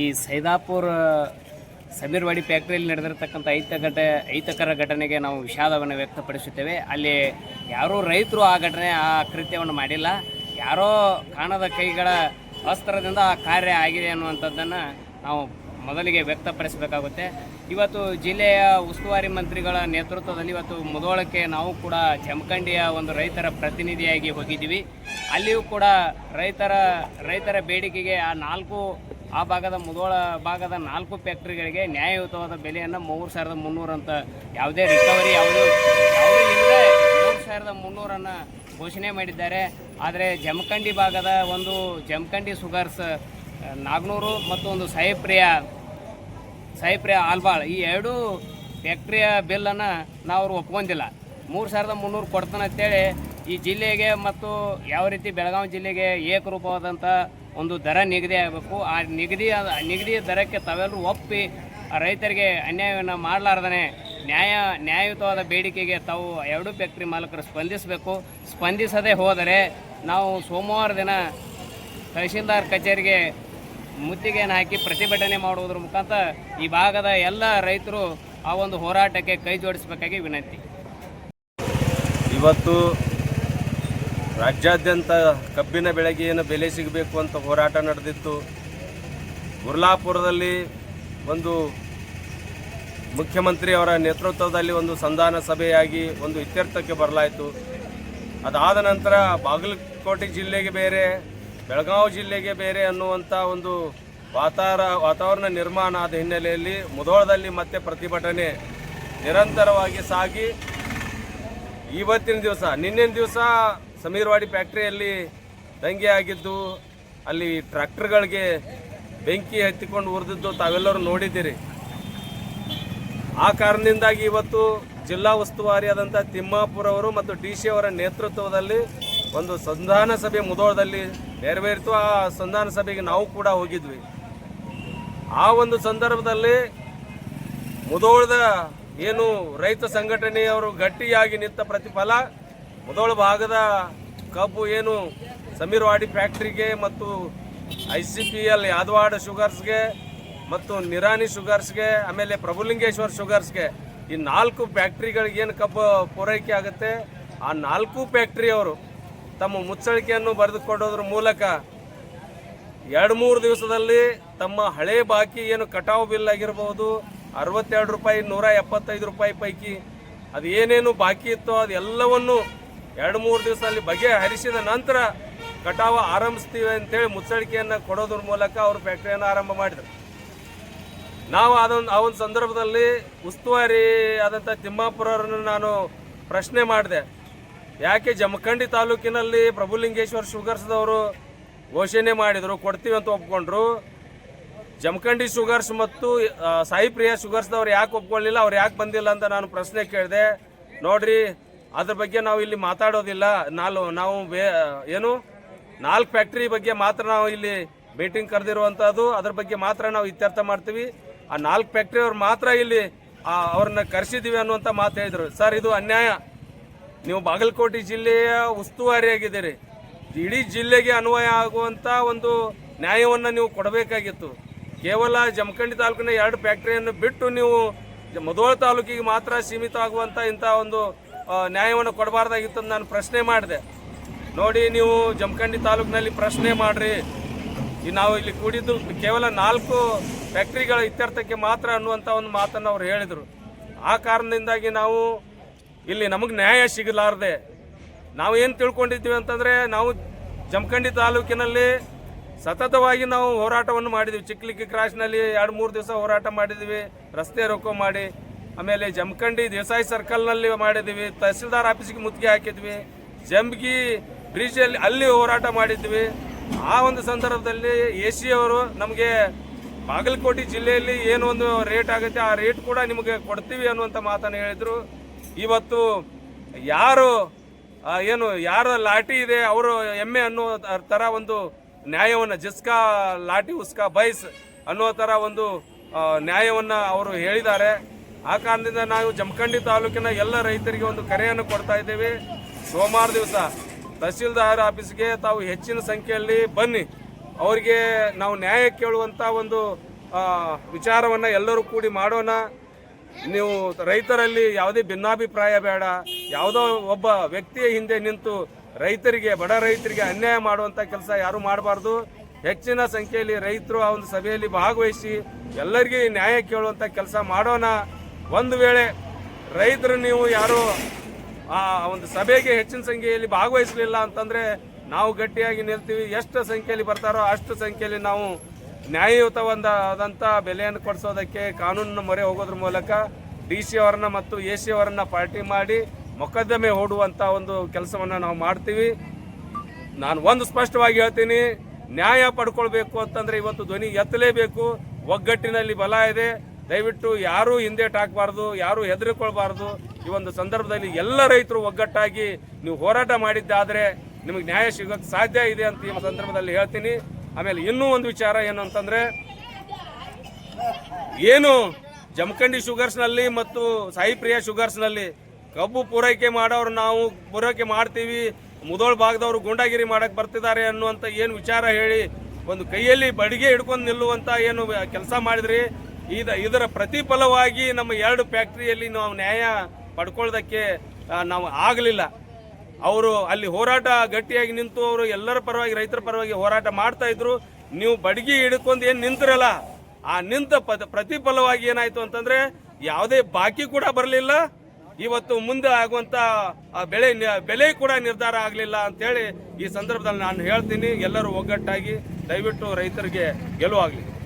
ಈ ಸೈದಾಪುರ, ಸಮೀರ್ವಾಡಿ ಫ್ಯಾಕ್ಟ್ರಿಯಲ್ಲಿ ನಡೆದಿರತಕ್ಕಂಥ ಐತ ಘಟ ಐತಕರ ಘಟನೆಗೆ ನಾವು ವಿಷಾದವನ್ನು ವ್ಯಕ್ತಪಡಿಸುತ್ತೇವೆ. ಅಲ್ಲಿ ಯಾರೂ ರೈತರು ಆ ಘಟನೆ, ಆ ಕೃತ್ಯವನ್ನು ಮಾಡಿಲ್ಲ. ಯಾರೋ ಕಾಣದ ಕೈಗಳ ಅಸ್ತ್ರದಿಂದ ಆ ಕಾರ್ಯ ಆಗಿದೆ ಅನ್ನುವಂಥದ್ದನ್ನು ನಾವು ಮೊದಲಿಗೆ ವ್ಯಕ್ತಪಡಿಸಬೇಕಾಗುತ್ತೆ. ಇವತ್ತು ಜಿಲ್ಲೆಯ ಉಸ್ತುವಾರಿ ಮಂತ್ರಿಗಳ ನೇತೃತ್ವದಲ್ಲಿ ಇವತ್ತು ಮುದೋಳಕ್ಕೆ ನಾವು ಕೂಡ ಜಮಖಂಡಿಯ ಒಂದು ರೈತರ ಪ್ರತಿನಿಧಿಯಾಗಿ ಹೋಗಿದ್ದೀವಿ. ಅಲ್ಲಿಯೂ ಕೂಡ ರೈತರ ರೈತರ ಬೇಡಿಕೆಗೆ ಆ ನಾಲ್ಕು ಆ ಭಾಗದ ಮುಧೋಳ ಭಾಗದ ನಾಲ್ಕು ಫ್ಯಾಕ್ಟ್ರಿಗಳಿಗೆ ನ್ಯಾಯಯುತವಾದ ಬೆಲೆಯನ್ನು ಮೂರು ಸಾವಿರದ ಮುನ್ನೂರು ಅಂತ ಯಾವುದೇ ರಿಕವರಿ ಯಾವುದು ಇಲ್ಲದೆ ಮೂರು ಸಾವಿರದ ಮುನ್ನೂರನ್ನು ಘೋಷಣೆ ಮಾಡಿದ್ದಾರೆ. ಆದರೆ ಜಮಖಂಡಿ ಭಾಗದ ಒಂದು ಜಮಖಂಡಿ ಸುಗರ್ಸ್ ನಾಗ್ನೂರು ಮತ್ತು ಒಂದು ಸಾಯಿಪ್ರಿಯ ಸಾಯಿಪ್ರಿಯ ಆಲ್ಬಾಳ್ ಈ ಎರಡೂ ಫ್ಯಾಕ್ಟ್ರಿಯ ಬಿಲ್ಲನ್ನು ನಾವು ಅವ್ರು ಒಪ್ಕೊಂಡಿಲ್ಲ. ಮೂರು ಸಾವಿರದ ಮುನ್ನೂರು ಕೊಡ್ತಾನೆ ಅಂತೇಳಿ ಈ ಜಿಲ್ಲೆಗೆ ಮತ್ತು ಯಾವ ರೀತಿ ಬೆಳಗಾವಿ ಜಿಲ್ಲೆಗೆ ಏಕರೂಪವಾದಂಥ ಒಂದು ದರ ನಿಗದಿ ಆಗಬೇಕು, ಆ ನಿಗದಿ ನಿಗದಿ ದರಕ್ಕೆ ತಾವೆಲ್ಲರೂ ಒಪ್ಪಿ ರೈತರಿಗೆ ಅನ್ಯಾಯವನ್ನು ಮಾಡಲಾರ್ದನೆ ನ್ಯಾಯ, ನ್ಯಾಯಯುತವಾದ ಬೇಡಿಕೆಗೆ ತಾವು ಎರಡೂ ಫ್ಯಾಕ್ಟ್ರಿ ಮಾಲೀಕರು ಸ್ಪಂದಿಸಬೇಕು. ಸ್ಪಂದಿಸದೇ ಹೋದರೆ ನಾವು ಸೋಮವಾರ ದಿನ ತಹಶೀಲ್ದಾರ್ ಕಚೇರಿಗೆ ಮುತ್ತಿಗೆಯನ್ನು ಹಾಕಿ ಪ್ರತಿಭಟನೆ ಮಾಡುವುದರ ಮುಖಾಂತರ ಈ ಭಾಗದ ಎಲ್ಲ ರೈತರು ಆ ಒಂದು ಹೋರಾಟಕ್ಕೆ ಕೈ ಜೋಡಿಸಬೇಕಾಗಿ ವಿನಂತಿ. ಇವತ್ತು ರಾಜ್ಯಾದ್ಯಂತ ಕಬ್ಬಿನ ಬೆಳೆಗೆ ಏನು ಬೆಲೆ ಸಿಗಬೇಕು ಅಂತ ಹೋರಾಟ ನಡೆದಿತ್ತು. ಗುರ್ಲಾಪುರದಲ್ಲಿ ಒಂದು ಮುಖ್ಯಮಂತ್ರಿ ಅವರ ನೇತೃತ್ವದಲ್ಲಿ ಒಂದು ಸಂಧಾನ ಸಭೆಯಾಗಿ ಒಂದು ಇತ್ಯರ್ಥಕ್ಕೆ ಬರಲಾಯಿತು. ಅದಾದ ನಂತರ ಬಾಗಲಕೋಟೆ ಜಿಲ್ಲೆಗೆ ಬೇರೆ, ಬೆಳಗಾವಿ ಜಿಲ್ಲೆಗೆ ಬೇರೆ ಅನ್ನುವಂಥ ಒಂದು ವಾತಾರ, ವಾತಾವರಣ ನಿರ್ಮಾಣ ಆದ ಹಿನ್ನೆಲೆಯಲ್ಲಿ ಮುಧೋಳದಲ್ಲಿ ಮತ್ತೆ ಪ್ರತಿಭಟನೆ ನಿರಂತರವಾಗಿ ಸಾಗಿ, ಇವತ್ತಿನ ದಿವಸ, ನಿನ್ನಿನ ದಿವಸ ಸಮೀರ್ವಾಡಿ ಫ್ಯಾಕ್ಟ್ರಿಯಲ್ಲಿ ದಂಗೆ ಆಗಿದ್ದು ಅಲ್ಲಿ ಟ್ರ್ಯಾಕ್ಟರ್ಗಳಿಗೆ ಬೆಂಕಿ ಹತ್ತಿಕೊಂಡು ಉರಿದಿದ್ದು ತಾವೆಲ್ಲರೂ ನೋಡಿದ್ದೀರಿ. ಆ ಕಾರಣದಿಂದಾಗಿ ಇವತ್ತು ಜಿಲ್ಲಾ ಉಸ್ತುವಾರಿಯಾದಂಥ ತಿಮ್ಮಾಪುರ ಅವರು ಮತ್ತು ಡಿ ಸಿ ಅವರ ನೇತೃತ್ವದಲ್ಲಿ ಒಂದು ಸಂಧಾನ ಸಭೆ ಮುದೋಳದಲ್ಲಿ ನೆರವೇರಿತು. ಆ ಸಂಧಾನ ಸಭೆಗೆ ನಾವು ಕೂಡ ಹೋಗಿದ್ವಿ. ಆ ಒಂದು ಸಂದರ್ಭದಲ್ಲಿ ಮುದೋಳದ ಏನು ರೈತ ಸಂಘಟನೆಯವರು ಗಟ್ಟಿಯಾಗಿ ನಿಂತ ಪ್ರತಿಫಲ ಮುಧೋಳ ಭಾಗದ ಕಬ್ಬು ಏನು? ಸಮೀರ್ವಾಡಿ ಫ್ಯಾಕ್ಟ್ರಿಗೆ ಮತ್ತು I C P L Yadawad ಶುಗರ್ಸ್ಗೆ ಮತ್ತು ನಿರಾನಿ ಶುಗರ್ಸ್ಗೆ, ಆಮೇಲೆ ಪ್ರಭುಲಿಂಗೇಶ್ವರ್ ಶುಗರ್ಸ್ಗೆ ಈ ನಾಲ್ಕು ಫ್ಯಾಕ್ಟ್ರಿಗಳಿಗೆ ಏನು ಕಬ್ಬು ಪೂರೈಕೆ ಆಗುತ್ತೆ? ಆ ನಾಲ್ಕು ಫ್ಯಾಕ್ಟ್ರಿಯವರು ತಮ್ಮ ಮುಚ್ಚಳಿಕೆಯನ್ನು ಬರೆದುಕೊಡೋದ್ರ ಮೂಲಕ ಎರಡು ಮೂರು ದಿವಸದಲ್ಲಿ ತಮ್ಮ ಹಳೆ ಬಾಕಿ ಏನು ಕಟಾವು ಬಿಲ್ ಆಗಿರ್ಬೋದು, ಅರವತ್ತೆರಡು ರೂಪಾಯಿ ನೂರ ಎಪ್ಪತ್ತೈದು ರೂಪಾಯಿ ಪೈಕಿ ಅದು ಏನೇನು ಬಾಕಿ ಇತ್ತೋ ಅದೆಲ್ಲವನ್ನು ಎರಡು ಮೂರು ದಿವಸ ಅಲ್ಲಿ ಬಗೆಹರಿಸಿದ ನಂತರ ಕಟಾವ ಆರಂಭಿಸ್ತೀವಿ ಅಂತೇಳಿ ಮುಚ್ಚಳಿಕೆಯನ್ನು ಕೊಡೋದ್ರ ಮೂಲಕ ಅವರು ಫ್ಯಾಕ್ಟ್ರಿಯನ್ನು ಆರಂಭ ಮಾಡಿದರು. ನಾವು ಅದೊಂದು ಆ ಒಂದು ಸಂದರ್ಭದಲ್ಲಿ ಉಸ್ತುವಾರಿ ಆದಂಥ ತಿಮ್ಮಾಪುರರನ್ನು ನಾನು ಪ್ರಶ್ನೆ ಮಾಡಿದೆ. ಯಾಕೆ ಜಮಖಂಡಿ ತಾಲೂಕಿನಲ್ಲಿ ಪ್ರಭುಲಿಂಗೇಶ್ವರ ಶುಗರ್ಸ್ದವರು ಘೋಷಣೆ ಮಾಡಿದರು, ಕೊಡ್ತೀವಿ ಅಂತ ಒಪ್ಕೊಂಡ್ರು. ಜಮಖಂಡಿ ಶುಗರ್ಸ್ ಮತ್ತು ಸಾಯಿ ಪ್ರಿಯಾ ಶುಗರ್ಸ್ದವ್ರು ಯಾಕೆ ಒಪ್ಕೊಳ್ಳಿಲ್ಲ ಅವ್ರು ಯಾಕೆ ಬಂದಿಲ್ಲ ಅಂತ ನಾನು ಪ್ರಶ್ನೆ ಕೇಳಿದೆ. ನೋಡ್ರಿ ಅದ್ರ ಬಗ್ಗೆ ನಾವು ಇಲ್ಲಿ ಮಾತಾಡೋದಿಲ್ಲ. ನಾಲ್ ನಾವು ಏನು, ನಾಲ್ಕು ಫ್ಯಾಕ್ಟ್ರಿ ಬಗ್ಗೆ ಮಾತ್ರ ನಾವು ಇಲ್ಲಿ ಮೀಟಿಂಗ್ ಕರೆದಿರುವಂಥದ್ದು ಅದ್ರ ಬಗ್ಗೆ ಮಾತ್ರ ನಾವು ಇತ್ಯರ್ಥ ಮಾಡ್ತೀವಿ. ಆ ನಾಲ್ಕು ಫ್ಯಾಕ್ಟ್ರಿ ಅವ್ರು ಮಾತ್ರ ಇಲ್ಲಿ ಅವ್ರನ್ನ ಕರೆಸಿದ್ದೀವಿ ಅನ್ನುವಂಥ ಮಾತು ಹೇಳಿದರು. ಸರ್, ಇದು ಅನ್ಯಾಯ. ನೀವು ಬಾಗಲಕೋಟೆ ಜಿಲ್ಲೆಯ ಉಸ್ತುವಾರಿಯಾಗಿದ್ದೀರಿ. ಇಡೀ ಜಿಲ್ಲೆಗೆ ಅನ್ವಯ ಆಗುವಂಥ ಒಂದು ನ್ಯಾಯವನ್ನು ನೀವು ಕೊಡಬೇಕಾಗಿತ್ತು. ಕೇವಲ ಜಮಖಂಡಿ ತಾಲೂಕಿನ ಎರಡು ಫ್ಯಾಕ್ಟ್ರಿಯನ್ನು ಬಿಟ್ಟು ನೀವು ಮಧೋಳ ತಾಲೂಕಿಗೆ ಮಾತ್ರ ಸೀಮಿತ ಆಗುವಂಥ ಇಂಥ ಒಂದು ನ್ಯಾಯವನ್ನು ಕೊಡಬಾರ್ದಾಗಿತ್ತು ನಾನು ಪ್ರಶ್ನೆ ಮಾಡಿದೆ. ನೋಡಿ, ನೀವು ಜಮಖಂಡಿ ತಾಲೂಕಿನಲ್ಲಿ ಪ್ರಶ್ನೆ ಮಾಡ್ರಿ. ನಾವು ಇಲ್ಲಿ ಕೂಡಿದ್ದು ಕೇವಲ ನಾಲ್ಕು ಫ್ಯಾಕ್ಟ್ರಿಗಳ ಇತ್ಯರ್ಥಕ್ಕೆ ಮಾತ್ರ ಅನ್ನುವಂಥ ಒಂದು ಮಾತನ್ನು ಅವ್ರು ಹೇಳಿದರು. ಆ ಕಾರಣದಿಂದಾಗಿ ನಾವು ಇಲ್ಲಿ ನಮಗೆ ನ್ಯಾಯ ಸಿಗಲಾರದೆ. ನಾವು ಏನು ತಿಳ್ಕೊಂಡಿದ್ದೀವಿ ಅಂತಂದರೆ, ನಾವು ಜಮಖಂಡಿ ತಾಲೂಕಿನಲ್ಲಿ ಸತತವಾಗಿ ನಾವು ಹೋರಾಟವನ್ನು ಮಾಡಿದ್ವಿ. ಚಿಕ್ಕಲಿಕ್ಕಿ ಕ್ರಾಸ್ನಲ್ಲಿ ಎರಡು ಮೂರು ದಿವಸ ಹೋರಾಟ ಮಾಡಿದ್ವಿ. ರಸ್ತೆ ರೋಕೋ ಮಾಡಿ. ಆಮೇಲೆ ಜಮಖಂಡಿ ದೇಸಾಯಿ ಸರ್ಕಲ್ನಲ್ಲಿ ಮಾಡಿದ್ವಿ, ತಹಸೀಲ್ದಾರ್ ಆಫೀಸಿಗೆ ಮುತ್ತಿಗೆ ಹಾಕಿದ್ವಿ ಜಂಬಗಿ ಬ್ರಿಡ್ಜಲ್ಲಿ ಅಲ್ಲಿ ಹೋರಾಟ ಮಾಡಿದ್ವಿ. ಆ ಒಂದು ಸಂದರ್ಭದಲ್ಲಿ ಎ ಸಿ ಅವರು ನಮಗೆ ಬಾಗಲಕೋಟೆ ಜಿಲ್ಲೆಯಲ್ಲಿ ಏನು ಒಂದು ರೇಟ್ ಆಗುತ್ತೆ, ಆ ರೇಟ್ ಕೂಡ ನಿಮಗೆ ಕೊಡ್ತೀವಿ ಅನ್ನುವಂಥ ಮಾತನ್ನು ಹೇಳಿದರು. ಇವತ್ತು ಯಾರು ಏನು, ಯಾರ ಲಾಟಿ ಇದೆ, ಅವರು ಎಮ್ಮೆ ಅನ್ನೋ ಥರ ಒಂದು ನ್ಯಾಯವನ್ನು, ಜಿಸ್ಕಾ ಲಾಟಿ ಉಸ್ಕಾ ಬೈಸ್ ಅನ್ನೋ ಥರ ಒಂದು ನ್ಯಾಯವನ್ನು ನ್ಯಾಯವನ್ನ ಅವರು ಹೇಳಿದ್ದಾರೆ. ಆ ಕಾರಣದಿಂದ ನಾವು ಜಮಖಂಡಿ ತಾಲೂಕಿನ ಎಲ್ಲ ರೈತರಿಗೆ ಒಂದು ಕರೆಯನ್ನು ಕೊಡ್ತಾ ಇದ್ದೇವೆ. ಸೋಮವಾರ ದಿವಸ ತಹಸೀಲ್ದಾರ್ ಆಫೀಸ್ಗೆ ತಾವು ಹೆಚ್ಚಿನ ಸಂಖ್ಯೆಯಲ್ಲಿ ಬನ್ನಿ. ಅವರಿಗೆ ನಾವು ನ್ಯಾಯ ಕೇಳುವಂಥ ಒಂದು ವಿಚಾರವನ್ನು ಎಲ್ಲರೂ ಕೂಡಿ ಮಾಡೋಣ. ನೀವು ರೈತರಲ್ಲಿ ಯಾವುದೇ ಭಿನ್ನಾಭಿಪ್ರಾಯ ಬೇಡ. ಯಾವುದೋ ಒಬ್ಬ ವ್ಯಕ್ತಿಯ ಹಿಂದೆ ನಿಂತು ರೈತರಿಗೆ, ಬಡ ರೈತರಿಗೆ ಅನ್ಯಾಯ ಮಾಡುವಂಥ ಕೆಲಸ ಯಾರು ಮಾಡಬಾರ್ದು. ಹೆಚ್ಚಿನ ಸಂಖ್ಯೆಯಲ್ಲಿ ರೈತರು ಆ ಒಂದು ಸಭೆಯಲ್ಲಿ ಭಾಗವಹಿಸಿ ಎಲ್ಲರಿಗೂ ನ್ಯಾಯ ಕೇಳುವಂಥ ಕೆಲಸ ಮಾಡೋಣ. ಒಂದು ವೇಳೆ ರೈತರು ನೀವು ಯಾರು ಆ ಒಂದು ಸಭೆಗೆ ಹೆಚ್ಚಿನ ಸಂಖ್ಯೆಯಲ್ಲಿ ಭಾಗವಹಿಸಲಿಲ್ಲ ಅಂತಂದ್ರೆ ನಾವು ಗಟ್ಟಿಯಾಗಿ ನಿಲ್ತೀವಿ. ಎಷ್ಟು ಸಂಖ್ಯೆಯಲ್ಲಿ ಬರ್ತಾರೋ ಅಷ್ಟು ಸಂಖ್ಯೆಯಲ್ಲಿ ನಾವು ನ್ಯಾಯಯುತವಾದಂಥ ಬೆಲೆಯನ್ನು ಕೊಡಿಸೋದಕ್ಕೆ ಕಾನೂನಿನ ಮೊರೆ ಹೋಗೋದ್ರ ಮೂಲಕ ಡಿ ಸಿ ಅವರನ್ನ ಮತ್ತು ಎ ಸಿ ಅವರನ್ನ ಪಾರ್ಟಿ ಮಾಡಿ ಮೊಕದ್ದಮೆ ಹೂಡುವಂಥ ಒಂದು ಕೆಲಸವನ್ನು ನಾವು ಮಾಡ್ತೀವಿ. ನಾನು ಒಂದು ಸ್ಪಷ್ಟವಾಗಿ ಹೇಳ್ತೀನಿ, ನ್ಯಾಯ ಪಡ್ಕೊಳ್ಬೇಕು ಅಂತಂದ್ರೆ ಇವತ್ತು ಧ್ವನಿ ಎತ್ತಲೇಬೇಕು. ಒಗ್ಗಟ್ಟಿನಲ್ಲಿ ಬಲ ಇದೆ. ದಯವಿಟ್ಟು ಯಾರೂ ಹಿಂದೇಟ್ ಹಾಕಬಾರ್ದು, ಯಾರೂ ಹೆದರಿಕೊಳ್ಬಾರ್ದು. ಈ ಒಂದು ಸಂದರ್ಭದಲ್ಲಿ ಎಲ್ಲ ರೈತರು ಒಗ್ಗಟ್ಟಾಗಿ ನೀವು ಹೋರಾಟ ಮಾಡಿದ್ದಾದರೆ ನಿಮಗೆ ನ್ಯಾಯ ಸಿಗೋಕ್ಕೆ ಸಾಧ್ಯ ಇದೆ ಅಂತ ಈ ಸಂದರ್ಭದಲ್ಲಿ ಹೇಳ್ತೀನಿ. ಆಮೇಲೆ ಇನ್ನೂ ಒಂದು ವಿಚಾರ ಏನು ಅಂತಂದ್ರೆ, ಏನು ಜಮಖಂಡಿ ಶುಗರ್ಸ್ನಲ್ಲಿ ಮತ್ತು ಸಾಯಿ ಪ್ರಿಯಾ ಶುಗರ್ಸ್ನಲ್ಲಿ ಕಬ್ಬು ಪೂರೈಕೆ ಮಾಡೋರು ನಾವು ಪೂರೈಕೆ ಮಾಡ್ತೀವಿ ಮುದೋಳ್ ಭಾಗದವರು ಗೂಂಡಾಗಿರಿ ಮಾಡಕ್ಕೆ ಬರ್ತಿದ್ದಾರೆ ಅನ್ನುವಂಥ ಏನು ವಿಚಾರ ಹೇಳಿ ಒಂದು ಕೈಯಲ್ಲಿ ಬಡಿಗೆ ಹಿಡ್ಕೊಂಡು ನಿಲ್ಲುವಂತ ಏನು ಕೆಲಸ ಮಾಡಿದ್ರಿ? ಇದ ಇದರ ಪ್ರತಿಫಲವಾಗಿ ನಮ್ಮ ಎರಡು ಫ್ಯಾಕ್ಟ್ರಿಯಲ್ಲಿ ನಾವು ನ್ಯಾಯ ಪಡ್ಕೊಳ್ಳೋದಕ್ಕೆ ನಾವು ಆಗಲಿಲ್ಲ. ಅವರು ಅಲ್ಲಿ ಹೋರಾಟ ಗಟ್ಟಿಯಾಗಿ ನಿಂತು ಅವರು ಎಲ್ಲರ ಪರವಾಗಿ, ರೈತರ ಪರವಾಗಿ ಹೋರಾಟ ಮಾಡ್ತಾ ಇದ್ರು. ನೀವು ಬಡಗಿ ಹಿಡ್ಕೊಂಡು ಏನು ನಿಂತಿರಲ್ಲ, ಆ ನಿಂತ ಪ್ರತಿಫಲವಾಗಿ ಏನಾಯ್ತು ಅಂತಂದ್ರೆ ಯಾವುದೇ ಬಾಕಿ ಕೂಡ ಬರಲಿಲ್ಲ. ಇವತ್ತು ಮುಂದೆ ಆಗುವಂತ, ಆ, ಬೆಳೆ ಬೆಲೆ ಕೂಡ ನಿರ್ಧಾರ ಆಗಲಿಲ್ಲ ಅಂತೇಳಿ ಈ ಸಂದರ್ಭದಲ್ಲಿ ನಾನು ಹೇಳ್ತೀನಿ. ಎಲ್ಲರೂ ಒಗ್ಗಟ್ಟಾಗಿ ದಯವಿಟ್ಟು ರೈತರಿಗೆ ಗೆಲುವಾಗಲಿ.